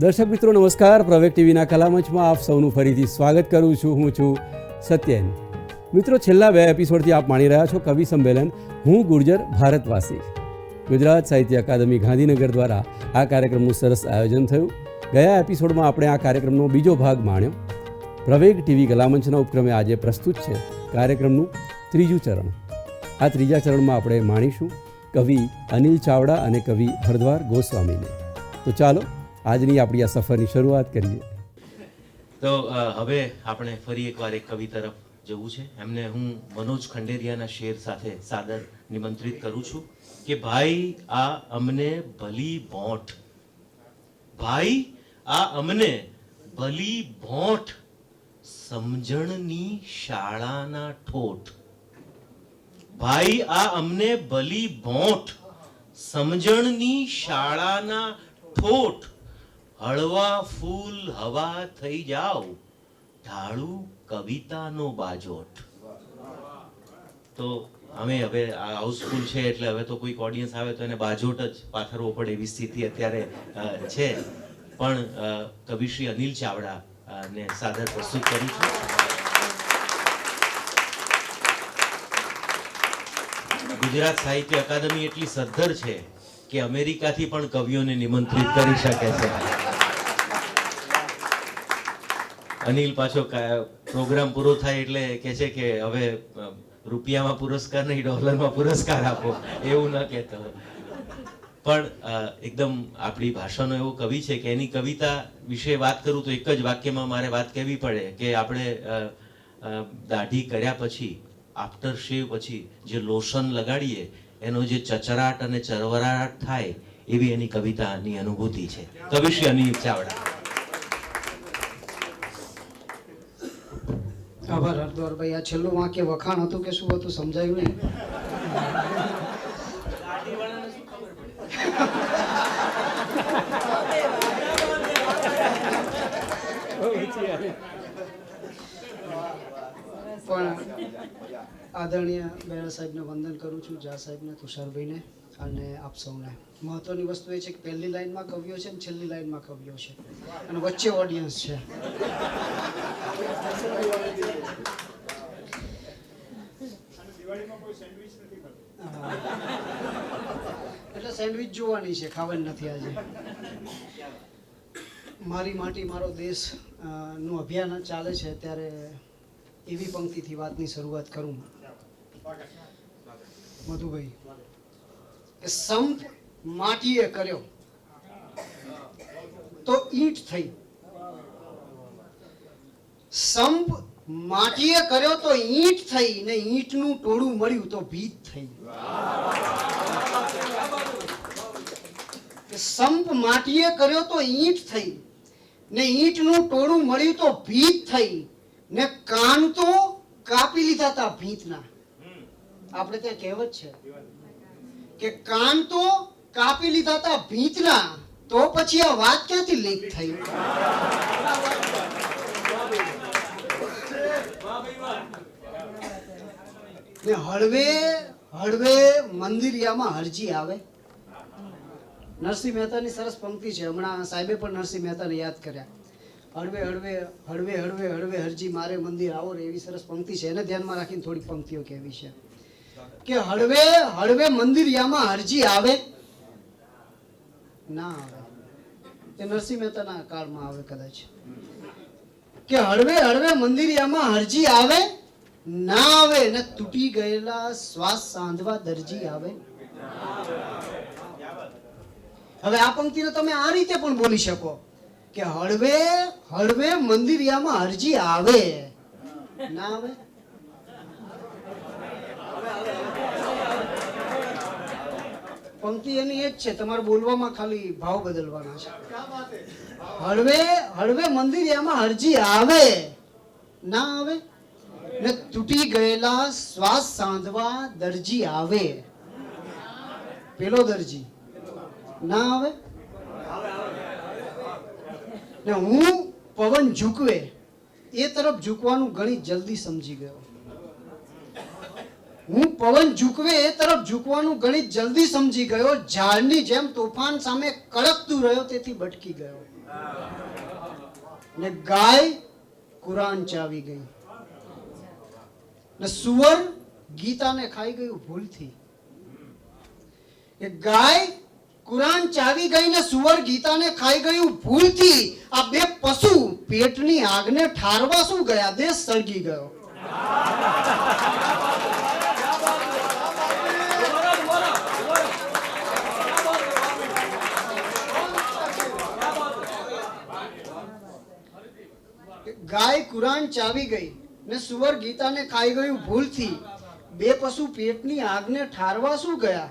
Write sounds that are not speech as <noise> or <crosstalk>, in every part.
દર્શક મિત્રો, નમસ્કાર. પ્રવેગ ટીવીના કલામંચમાં આપ સૌનું ફરીથી સ્વાગત કરું છું. હું છું સત્યન. મિત્રો, છેલ્લા બે એપિસોડથી આપ માણી રહ્યા છો કવિ સંમેલન હું ગુર્જર ભારતવાસી. ગુજરાત સાહિત્ય અકાદમી ગાંધીનગર દ્વારા આ કાર્યક્રમનું સરસ આયોજન થયું. ગયા એપિસોડમાં આપણે આ કાર્યક્રમનો બીજો ભાગ માણ્યો. પ્રવેગ ટીવી કલામંચના ઉપક્રમે આજે પ્રસ્તુત છે કાર્યક્રમનું ત્રીજું ચરણ. આ ત્રીજા ચરણમાં આપણે માણીશું કવિ અનિલ ચાવડા અને કવિ હરદ્વાર ગોસ્વામીને. તો ચાલો આજની આપણી આ સફરની શરૂઆત કરીએ. તો હવે આપણે ફરી એકવાર એક કવિ તરફ જવું છે. એમને હું મનોજ ખંડેરિયાના શેર સાથે સાદર નિમંત્રિત કરું છું કે, ભાઈ, આ અમને ભલી ભોંઠ ભાઈ, આ અમને ભલી ભોંઠ સમજણની શાળાના ઠોઠ. ભાઈ, આ અમને ભલી ભોંઠ સમજણની શાળાના ઠોઠ. હળવા ફૂલ હવા થઈ જાવ ઢાળું કવિતાનો બાજોટ. તો અમે હવે હાઉસફુલ છે એટલે હવે તો કોઈક ઓડિયન્સ આવે તો એને બાજોટ જ પાથરવો પડે એવી સ્થિતિ અત્યારે છે. પણ કવિ કવિશ્રી અનિલ ચાવડા ને સાદર પ્રસ્તુત કરું છું. ગુજરાત સાહિત્ય અકાદમી એટલી સદ્ધર છે કે અમેરિકાથી પણ કવિઓને નિમંત્રિત કરી શકે છે. અનિલ પાછો પ્રોગ્રામ પૂરો થાય એટલે કે છે કે હવે રૂપિયામાં પુરસ્કાર નહીં, ડોલરમાં પુરસ્કાર આપો. એવું ન કહેતો. પણ એકદમ આપણી ભાષાનો એવો કવિ છે કે એની કવિતા વિશે વાત કરું તો એક જ વાક્યમાં મારે વાત કહેવી પડે કે આપણે દાઢી કર્યા પછી આફ્ટર શેવ પછી જે લોશન લગાડીએ, એનો જે ચચરાટ અને ચરવરાટ થાય એવી એની કવિતાની અનુભૂતિ છે. કવિશ્રી અનિલ ચાવડા. આભાર હરદ્વારભાઈ આ છેલ્લું વાંકે વખાણ હતું કે શું હતું સમજાયું નહીં? પણ આદરણીય બેરા સાહેબને વંદન કરું છું જા સાહેબને, તુષારભાઈને. અને આપ સૌને. મહત્વની વસ્તુ એ છે કે પહેલી લાઈનમાં કવિઓ છે અને છેલ્લી લાઈનમાં કવિઓ છે. અને વચ્ચે ઓડિયન્સ છે. એટલે સેન્ડવિચ જોવાની છે, ખાવાની નથી આજે. મારી માટી, મારો દેશનું અભિયાન ચાલે છે, ત્યારે એવી પંક્તિથી વાતની શરૂઆત કરું. મધુભાઈ. સંપ માટીએ કર્યો. તો ઈંટ થઈ. સંપ માટીએ કર્યો તો ઈંટ થઈ ને ઈંટનું ટોળું મળ્યું તો ભીત થઈ. સંપ માટીએ કર્યો તો ઈંટ થઈ ને ઈંટનું ટોળું મળ્યું તો ભીત થઈ ને કાન તો કાપી લીધા તા ભીતના. આપણે ત્યાં કહેવત છે. કે કાન તો કાપી લીધા તા ભીતના, તો પછી આ વાત ક્યાંથી લીક થઈ? ને હળવે હળવે મંદિરિયામાં હરજી આવે. નરસિંહ મહેતાની સરસ પંક્તિ છે. હમણાં સાહેબે પણ નરસિંહ મહેતાને યાદ કર્યા. હળવે હળવે હળવે હળવે હળવે હરજી, મારે મંદિર આવો રે એવી સરસ પંક્તિ છે. એને ધ્યાનમાં રાખીને થોડી પંક્તિઓ કહેવી છે. કે હળવે હળવે મંદિરિયામાં હરજી આવે? ના આવે. એ નરસિંહ મહેતાના કાળમાં આવે કદાચ. કે હળવે હળવે મંદિરિયામાં હરજી આવે? ના આવે. ને તૂટી ગયેલા શ્વાસ સાંધવા દરજી આવે. હવે આ પંક્તિને તમે આ રીતે પણ બોલી શકો કે હળવે હળવે મંદિરિયામાં હરજી આવે. ના આવે? પંક્તિ એની એ જ છે તમારે બોલવામાં ખાલી ભાવ બદલવાના છે. હળવે હળવે મંદિર એમાં હરજી આવે. ના આવે? ને તૂટી ગયેલા શ્વાસ સાંધવા દરજી આવે. પેલો દરજી. ના આવે? ને હું પવન ઝૂકવે એ તરફ ઝૂકવાનું ઘણી જલ્દી સમજી ગયો. હું પવન ઝૂકવે એ તરફ ઝૂકવાનું ગણિત જલ્દી સમજી ગયો. ઝાડની જેમ તોફાન સામે કડકતું રહ્યો તેથી ભટકી ગયો. ને ગાય કુરાન ચાવી ગઈ. ને સુવર ગીતાને ખાઈ ગયું ભૂલથી. એ ગાય કુરાન ચાવી ગઈ ને સુવર ગીતાને ખાઈ ગયું ભૂલથી. આ બે પશુ પેટની આગને ઠારવા શું ગયા? દેશ સળગી ગયો. ગાય કુરાન ચાવી ગઈ ને સુવર ગીતાને ખાઈ ગયું ભૂલથી. બે પશુ પેટની આગને ઠારવા શું ગયા?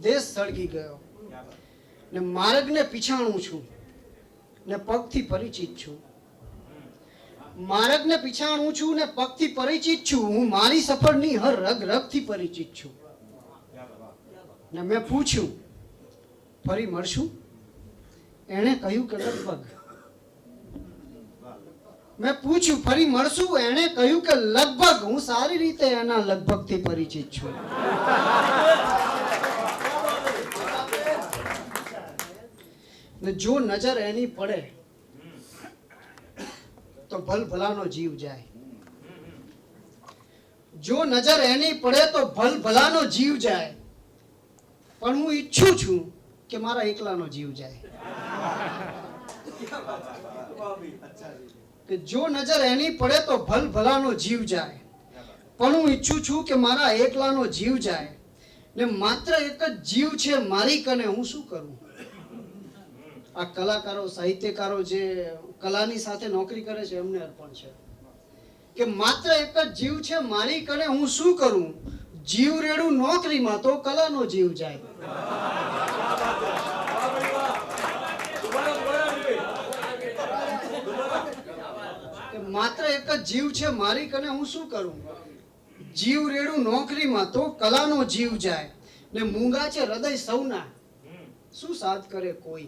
દેશ સળગી ગયો. ને માર્ગને પીછાણું છું. ને પગથી પરિચિત છું. માર્ગને પીછાણું છું ને પગથી પરિચિત છું. હું મારી સફરની હર રગ રગથી પરિચિત છું. ને મેં પૂછ્યું, ફરી મળશું? એણે કહ્યું કે લગભગ મેં પૂછ્યું, ફરી મળશું? એણે કહ્યું કે લગભગ, હું સારી રીતે એના લગભગથી પરિચિત છું. જો નજર એની પડે, તો ભલ ભલાનો જીવ જાય. જો નજર એની પડે, તો ભલ ભલાનો જીવ જાય. પણ હું ઈચ્છું છું કે મારા એકલાનો જીવ જાય. <laughs> કે જો નજર એની પડે તો ભલ ભલાનો જીવ જાય. પણ હું ઈચ્છું છું કે મારા એકલાનો જીવ જાય. ને માત્ર એક જ જીવ છે મારી કને હું શું કરું? આ કલાકારો, સાહિત્યકારો જે કલાની સાથે નોકરી કરે છે, એમને અર્પણ છે. કે માત્ર એક જ જીવ છે મારી કને હું શું કરું? જીવ રેડું નોકરીમાં તો કલાનો જીવ જાય કે માત્ર એક જ જીવ છે મારી કને હું શું કરું? જીવ રેડું નોકરીમાં તો કલાનો જીવ જાય. ને મૂંગા છે હૃદય સૌના. શું સાથ કરે કોઈ?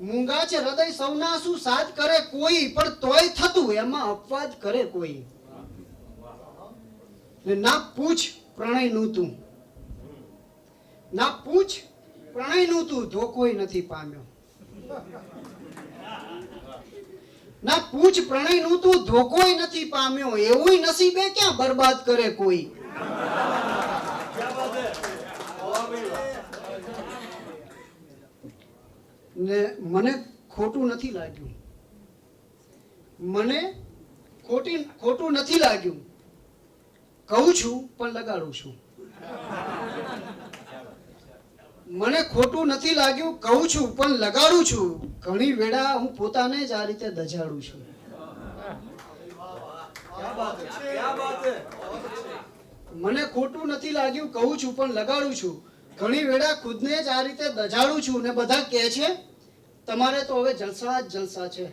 મૂંગા છે હૃદય સૌના શું સાથ કરે કોઈ? પણ તોય થતું, એમાં અપવાદ કરે કોઈ. ને પૂછ પ્રણયનું તું. ના પૂછ પ્રણયનું તું ધોકોય નથી પામ્યો. ના, પૂછ પ્રણયનું તું ધોકોય નથી પામ્યો એવું નસીબે ક્યાં બરબાદ કરે કોઈ? ને મને ખોટું નથી લાગ્યું. મને ખોટી, ખોટું નથી લાગ્યું. કહું છું, પણ લગાડું છું. મને ખોટું નથી લાગ્યું, કહું છું, પણ લગાડું છું. ઘણી વેળા હું પોતાને જ આ રીતે દજાડું છું. મને ખોટું નથી લાગ્યું, કહું છું, પણ લગાડું છું. ઘણી વેળા ખુદને જ આ રીતે દજાડું છું ને બધા કહે છે, તમારે તો હવે જલસા જ જલસા છે.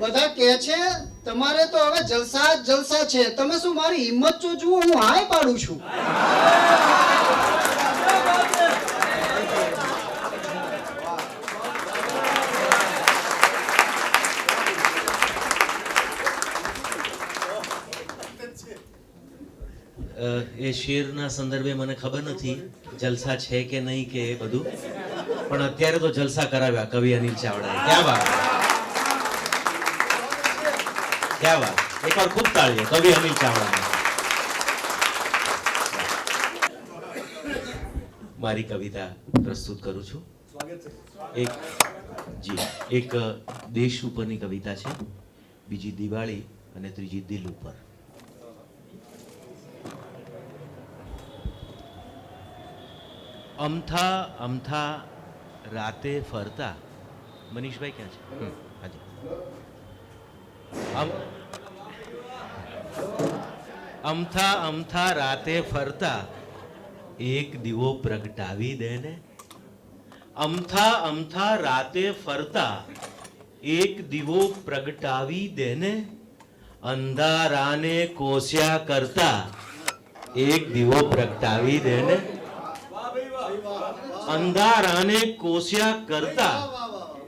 બધા કહે છે, તમારે તો હવે જલસા જલસા છે. તમે શું મારી હિંમત જો જુઓ હું હાય પાડું છું. એ શેરના સંદર્ભે મને ખબર નથી જલસા છે કે નહીં કે એ બધું. પણ અત્યારે તો જલસા કરાવ્યા કવિ અનિલ ચાવડાએ. ક્યાં વાત? ક્યાં વાત એકવાર ખૂબ તાળીઓ કવિ અનિલ ચાવડા મારી કવિતા પ્રસ્તુત કરું છું. એક, જી, એક દેશ ઉપરની કવિતા છે. બીજી દિવાળી અને ત્રીજી દિલ ઉપર. અમથા અમથા, રાતે ફરતા. મનીષભાઈ ક્યાં છે? હાજી. અમથા અમથા રાતે ફરતા, એક દીવો પ્રગટાવી દે ને. અમથા અમથા રાતે ફરતા, એક દીવો પ્રગટાવી દે ને. અંધારાને કોસ્યા કરતા, એક દીવો પ્રગટાવી દે ને. અંધારાને કોસ્યા કરતા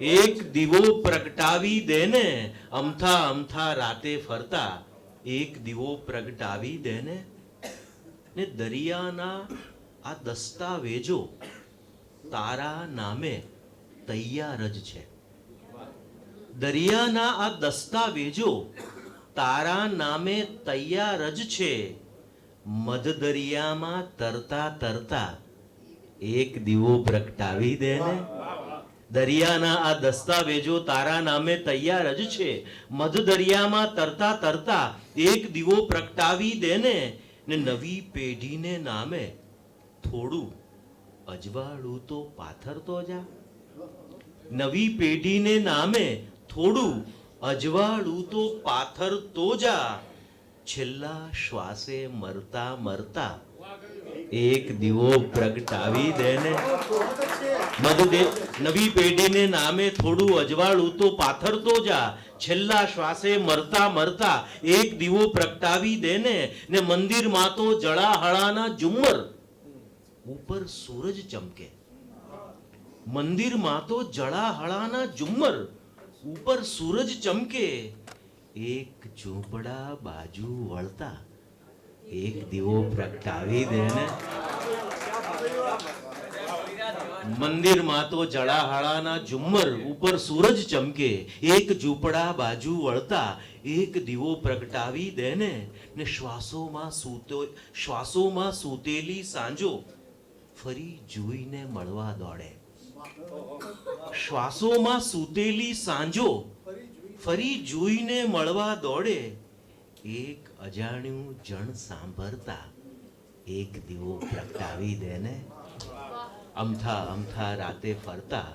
એક દીવો પ્રગટાવી દેને, અમથા અમથા રાતે ફરતા. એક દીવો પ્રગટાવી દેને ને દરિયાના આ દસ્તાવેજો તારા નામે તૈયાર જ છે. દરિયાના આ દસ્તાવેજો તારા નામે તૈયાર જ છે. મધ દરિયામાં તરતા તરતા એક દીવો પ્રગટાવી દે ને દરિયાના આ દસ્તાવેજો તારા નામે તૈયાર જ છે. મધ દરિયામાં તરતા તરતા એક દીવો પ્રગટાવી દે ને નવી પેઢીને નામે થોડું અજવાળું તો પાથરતો જા. નવી પેઢીને નામે થોડું અજવાળું તો પાથરતો જા. છેલ્લા શ્વાસે મરતા મરતા એક દીવો પ્રગટાવી દે નવી પેઢીને નામે થોડું અજવાળું તો પાથરતો જા. છેલ્લા શ્વાસે મરતા મરતા એક દીવો પ્રગટાવી દે ને. ને મંદિરમાં તો જળાહળાના ઝુમ્મર. ઉપર સૂરજ ચમકે. મંદિરમાં તો જળાહળાના ઝુમ્મર. ઉપર સૂરજ ચમકે. એક ઝૂંપડા બાજુ વળતા. એક દીવો પ્રગટાવી દે ને. મંદિરમાં તો જળાહાળાના ઝુમ્મર ઉપર સૂરજ ચમકે, એક ઝૂંપડા બાજુ વળતા, એક દીવો પ્રગટાવી દે ને શ્વાસોમાં સૂતો, શ્વાસોમાં સૂતેલી સાંજો ફરી જોઈને મળવા દોડે. શ્વાસોમાં સૂતેલી સાંજો ફરી જોઈને મળવા દોડે, એક અજાણ્યું જણ સાંભળતા, એક દીવો પ્રગટાવી દે ને અમથા અમથા રાતે ફરતા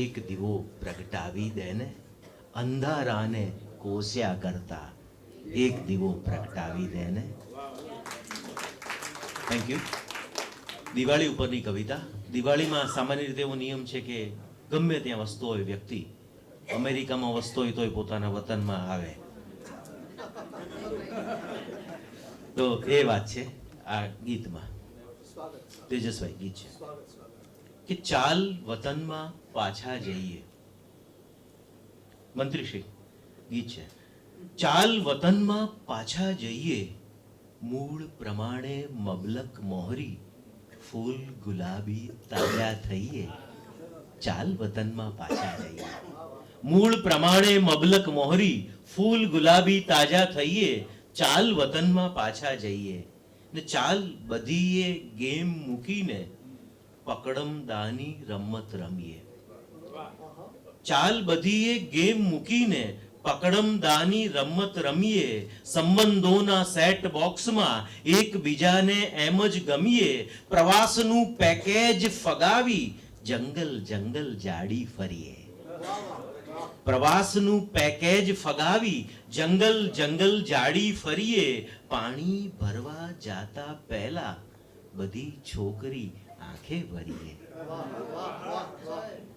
એક દીવો પ્રગટાવી દેને અંધારાને કોસ્યા કરતા એક દીવો પ્રગટાવી દેને. થેન્ક યુ દિવાળી ઉપરની કવિતા. દિવાળીમાં સામાન્ય રીતે એવો નિયમ છે કે ગમે ત્યાં વસ્તુ હોય વ્યક્તિ અમેરિકામાં વસ્તુ હોય તોય પોતાના વતનમાં આવે. તો એ વાત છે આ ગીતમાં. તેજસભાઈ ગીત છે. કે ચાલ વતનમાં પાછા જઈએ. મંત્રીશ્રી, ગીત છે. ચાલ વતનમાં પાછા જઈએ. મૂળ પ્રમાણે મબલક મોહરી, ફૂલ ગુલાબી તાજા થઈએ. ચાલ વતનમાં પાછા જઈએ. મૂળ પ્રમાણે મબલક મોહરી, ફૂલ ગુલાબી તાજા થઈએ. ચાલ વતનમાં પાછા જઈએ. ને ચાલ બધીએ ગેમ મૂકીને પકડમ દાની રમત રમીએ. ચાલ બધીએ ગેમ મૂકીને પકડમ દાની રમત રમીએ. સંબંધોના સેટ બોક્સમાં એકબીજાને એમ જ ગમીએ. પ્રવાસનું પેકેજ ફગાવી જંગલ જંગલ જાડી ફરીએ. પ્રવાસનું પેકેજ ફગાવી જંગલ જંગલ જાડી ફરીએ. પાણી ભરવા જાતા પહેલા બધી છોકરી આંખે ભરીએ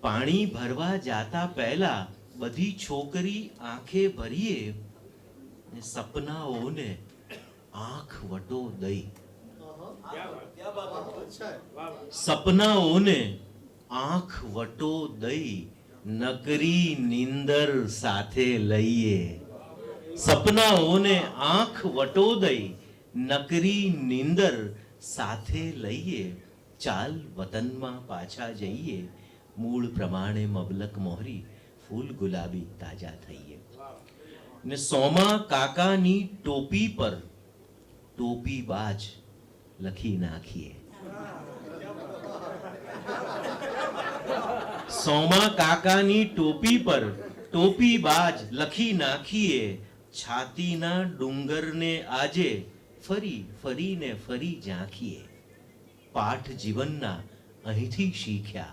પાણી ભરવા જાતા પહેલા બધી છોકરી આંખે ભરીએ ને સપનાઓને આંખ વટો દઈ. સપનાઓને આંખ વટો દઈ નકરી નીંદર સાથે લઈએ. સપનાઓને આંખ વટો દઈ નકરી નીંદર સાથે લઈએ. ચાલ વતનમાં પાછા જઈએ. મૂળ પ્રમાણે મબલક મોહરી, ફૂલ ગુલાબી તાજા થઈએ. ને સોમા કાકાની ટોપી પર ટોપી બાજ લખી નાખીએ. સોમા કાકાની ટોપી પર ટોપી બાજ લખી નાખીએ. છાતીના ડુંગરને આજે ફરી ફરીને ફરી ઝાંખીએ. પાઠ જીવનના અહીંથી શીખ્યા.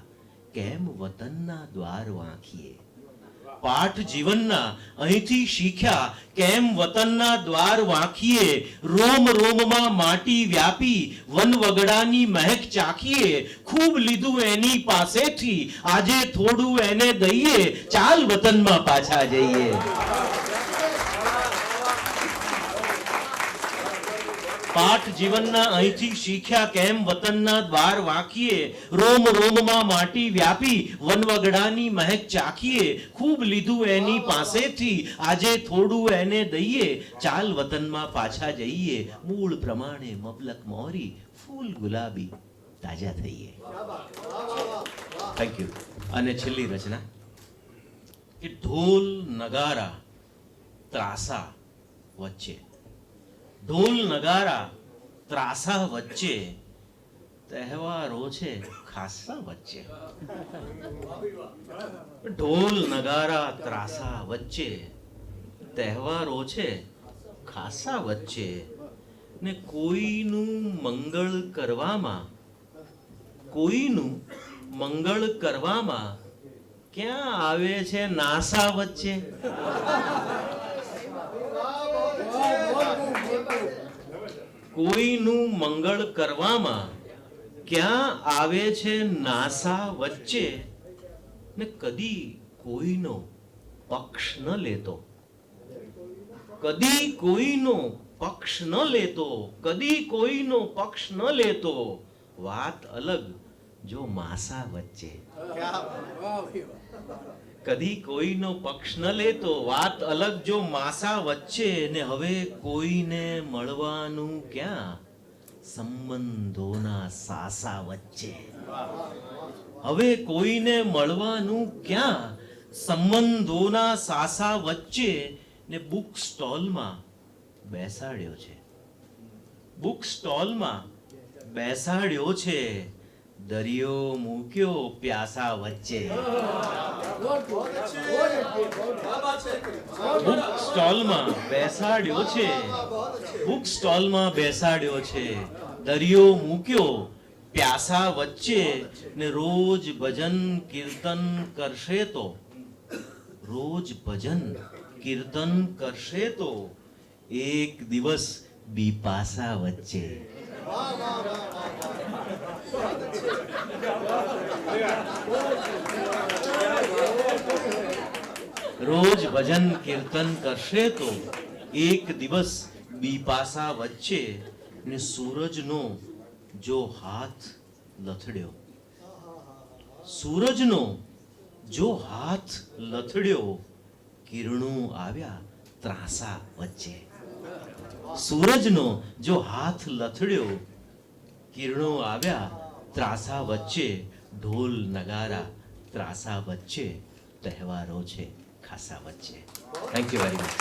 કેમ વતનના દ્વાર વાંખીએ? પાઠ જીવનના અહીંથી શીખ્યા. કેમ વતનના દ્વાર વાંખીએ? રોમ રોમમાં માટી વ્યાપી, વન વગડાની મહેક ચાખીએ. ખૂબ લીધું એની પાસેથી. આજે થોડું એને દઈએ. ચાલ વતનમાં પાછા જઈએ. પાઠ જીવનના અહીંથી શીખ્યા કેમ? વતનના દ્વાર વાંકીએ, રોમ રોમમાં માટી વ્યાપી, વનવગડાની મહેક ચાખીએ, ખૂબ લીધું એની પાસેથી, આજે થોડું એને દઈએ, ચાલ વતનમાં પાછા જઈએ, મૂળ પ્રમાણે મબલક મોરી, ફૂલ ગુલાબી તાજા થઈએ. થેન્ક યુ અને છેલ્લી રચના. કે ઢોલ નગારા ત્રાસા વચ્ચે. ઢોલ નગારા, ત્રાસા વચ્ચે, તહેવારો છે ખાસા વચ્ચે. ઢોલ, નગારા, ત્રાસા વચ્ચે, તહેવારો છે ખાસા વચ્ચે. ને કોઈનું મંગળ કરવામાં, કોઈનું મંગળ કરવામાં ક્યાં આવે છે નાસા વચ્ચે? કોઈનું મંગળ કરવામાં ક્યાં આવે છે નાસા વચ્ચે ને કદી કોઈનો પક્ષ ન લેતો? કદી કોઈનો પક્ષ ન લેતો, કદી કોઈનો પક્ષ ન લેતો? વાત અલગ, જો માસા વચ્ચે. કદી કોઈનો પક્ષ ન લેતો, વાત અલગ જો માસા વચ્ચે, ને હવે કોઈને મળવાનું ક્યાં? સંબંધોના સાસા વચ્ચે. હવે કોઈને મળવાનું ક્યાં? સંબંધોના સાસા વચ્ચે ને બુક સ્ટોલમાં બેસાડ્યો છે. બુક સ્ટોલમાં બેસાડ્યો છે. દરિયો મૂક્યો પ્યાસા વચ્ચે. બુક સ્ટોલમાં બેસાડ્યો છે. બુક સ્ટોલમાં બેસાડ્યો છે. દરિયો મૂક્યો પ્યાસા વચ્ચે ને રોજ ભજન કીર્તન કરશે તો. રોજ ભજન કીર્તન કરશે તો એક દિવસ બીપાસા વચ્ચે. રોજ ભજન કીર્તન કરશે તો એક દિવસ બીપાસા વચ્ચે ને સૂરજનો જો હાથ લથડ્યો. સૂરજનો જો હાથ લથડ્યો, કિરણો આવ્યા ત્રાસા વચ્ચે. સૂરજનો જો હાથ લથડ્યો કિરણો આવ્યા, ત્રાસા વચ્ચે, ઢોલ નગારા, ત્રાસા વચ્ચે, તહેવારો છે, ખાસા વચ્ચે. થેન્ક યુ વેરી મચ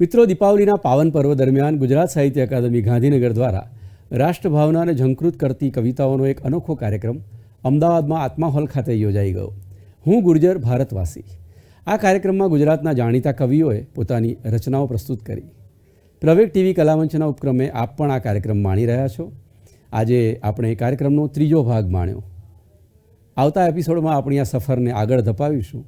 મિત્રો, દીપાવલીના પાવન પર્વ દરમિયાન ગુજરાત સાહિત્ય અકાદમી ગાંધીનગર દ્વારા રાષ્ટ્રભાવનાને ઝંકૃત કરતી કવિતાઓનો એક અનોખો કાર્યક્રમ અમદાવાદમાં આત્મા હોલ ખાતે યોજાઈ ગયો. હું ગુર્જર ભારતવાસી. આ કાર્યક્રમમાં ગુજરાતના જાણીતા કવિઓએ પોતાની રચનાઓ પ્રસ્તુત કરી. પ્રવેગ ટીવી કલામંચના ઉપક્રમે આપ પણ આ કાર્યક્રમ માણી રહ્યા છો. આજે આપણે એ કાર્યક્રમનો ત્રીજો ભાગ માણ્યો. આવતા એપિસોડમાં આપણી આ સફરને આગળ ધપાવીશું.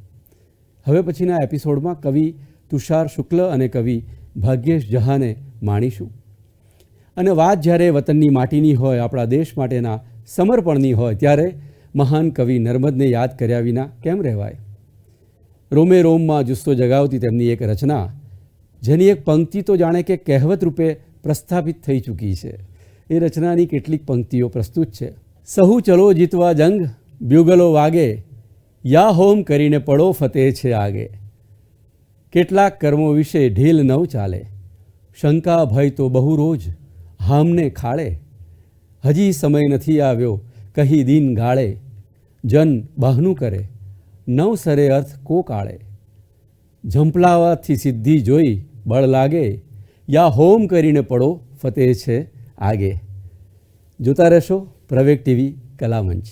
હવે પછીના એપિસોડમાં કવિ તુષાર શુક્લ અને કવિ ભાગ્યેશ જહાને માણીશું. અને વાત જ્યારે વતનની માટીની હોય, આપણા દેશ માટેના સમર્પણની હોય, ત્યારે મહાન કવિ નર્મદને યાદ કર્યા વિના કેમ રહેવાય? રોમે રોમમાં જુસ્સો જગાવતી તેમની એક રચના જેની એક પંક્તિ તો જાણે કે કહેવત રૂપે પ્રસ્થાપિત થઈ ચૂકી છે. એ રચનાની કેટલીક પંક્તિઓ પ્રસ્તુત છે. સહુ ચલો જીતવા જંગ, બ્યુગલો વાગે, યા હોમ કરીને પડો ફતેહ છે આગે. કેટલાક કર્મો વિશે ઢીલ નવ ચાલે. શંકા, ભય તો બહુ રોજ, હામને ખાળે. હજી સમય નથી આવ્યો, કહી દિન ગાળે. જન બહાનું કરે, નવ સરે અર્થ કો કાળે. ઝંપલાવાથી સિદ્ધિ જોઈ બળ લાગે યા હોમ કરીને પડો ફતેહ છે આગે. જોતા રહેશો પ્રવેગ ટીવી કલામંચ